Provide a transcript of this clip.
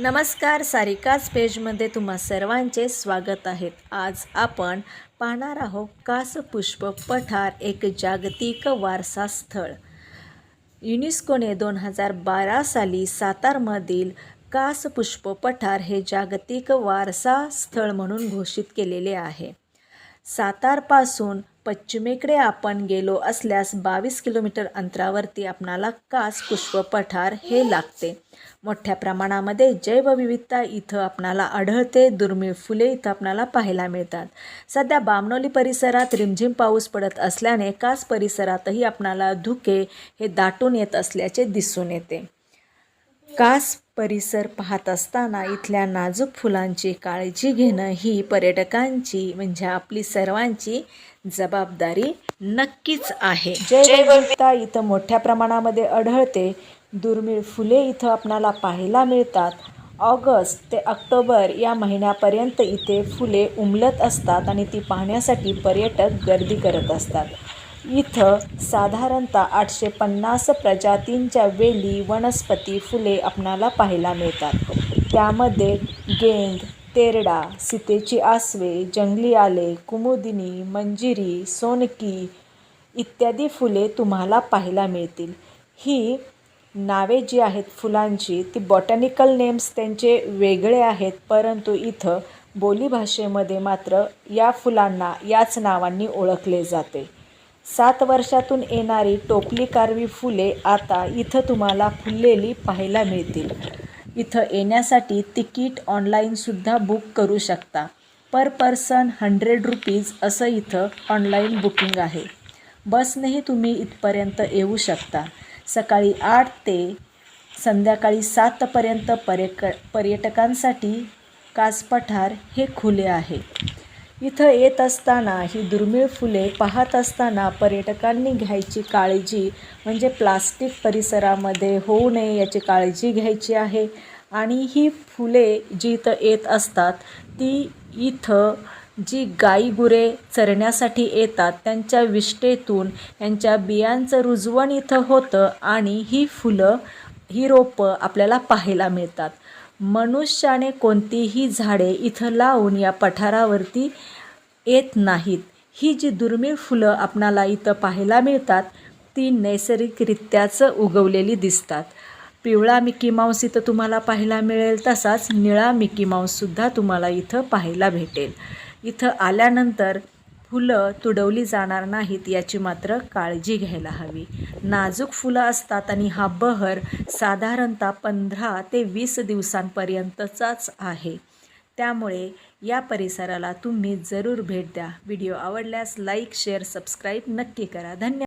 नमस्कार सारिकाच पेजमध्ये तुम्हा सर्वांचे स्वागत आहेत आज आपण पाहणार आहोत कासपुष्प पठार एक जागतिक वारसा स्थळ युनेस्कोने दोन हजार बारा साली सातारमधील कासपुष्प पठार हे जागतिक वारसा स्थळ म्हणून घोषित केलेले आहे. सातारपासून पश्चिमेकडे आपण गेलो असल्यास बावीस किलोमीटर अंतरावरती आपणाला कास पुष्प पठार हे लागते. मोठ्या प्रमाणामध्ये जैवविविधता इथं आपणाला आढळते. दुर्मिळ फुले इथं आपणाला पाहायला मिळतात. सध्या बामणोली परिसरात रिमझिम पाऊस पडत असल्याने कास परिसरातही आपणाला धुके हे दाटून येत असल्याचे दिसून येते. कास परिसर पाहत असताना इथल्या नाजूक फुलांची काळजी घेणं ही पर्यटकांची म्हणजे आपली सर्वांची जबाबदारी नक्कीच आहे. जैवविविधता इथं मोठ्या प्रमाणामध्ये आढळते. दुर्मिळ फुले इथं आपणाला पाहायला मिळतात. ऑगस्ट ते ऑक्टोबर या महिन्यापर्यंत इथे फुले उमलत असतात आणि ती पाहण्यासाठी पर्यटक गर्दी करत असतात. इथं साधारणतः आठशे पन्नास प्रजातींच्या वेली वनस्पती फुले आपणाला पाहायला मिळतात. त्यामध्ये गेंद तेरडा सीतेची आसवे जंगली आले कुमुदिनी मंजिरी सोनकी इत्यादी फुले तुम्हाला पाहायला मिळतील. ही नावे जी आहेत फुलांची ती बॉटॅनिकल नेम्स त्यांचे वेगळे आहेत परंतु इथं बोलीभाषेमध्ये मात्र या फुलांना याच नावांनी ओळखले जाते. सात वर्षातून येणारी टोपली कारवी फुले आता इथं तुम्हाला फुललेली पाहायला मिळतील. इथं येण्यासाठी तिकीट ऑनलाईनसुद्धा बुक करू शकता. पर पर्सन हंड्रेड रुपीज असं इथं ऑनलाईन बुकिंग आहे. बसनेही तुम्ही इथपर्यंत येऊ शकता. सकाळी आठ ते संध्याकाळी सातपर्यंत पर्यक पर्यटकांसाठी कासपठार हे खुले आहे. इथं येत असताना ही दुर्मिळ फुले पाहत असताना पर्यटकांनी घ्यायची काळजी म्हणजे प्लास्टिक परिसरामध्ये होऊ नये याची काळजी घ्यायची आहे. आणि ही फुले जी इथं येत असतात ती इथं जी गाई गुरे चरण्यासाठी येतात त्यांच्या विष्टेतून यांच्या बियांचं रुजवण इथं होतं आणि ही फुलं ही रोपं आपल्याला पाहायला मिळतात. मनुष्याने कोणतीही झाडे इथं लावून या पठारावरती येत नाहीत. ही जी दुर्मिळ फुलं आपणाला इथं पाहायला मिळतात ती नैसर्गिकरित्याच उगवलेली दिसतात. पिवळा मिकी माऊस इथं तुम्हाला पाहायला मिळेल तसाच निळा मिकी माऊससुद्धा तुम्हाला इथं पाहायला भेटेल. इथं आल्यानंतर फुलं तुडवली जाणार नाहीत याची मात्र काळजी घ्यायला हवी. नाजूक फुलं असतात आणि हा बहर साधारणतः पंधरा ते वीस दिवसांपर्यंतचाच आहे. त्यामुळे या परिसराला तुम्ही जरूर भेट द्या. व्हिडिओ आवडल्यास लाईक शेअर सबस्क्राईब नक्की करा. धन्यवाद.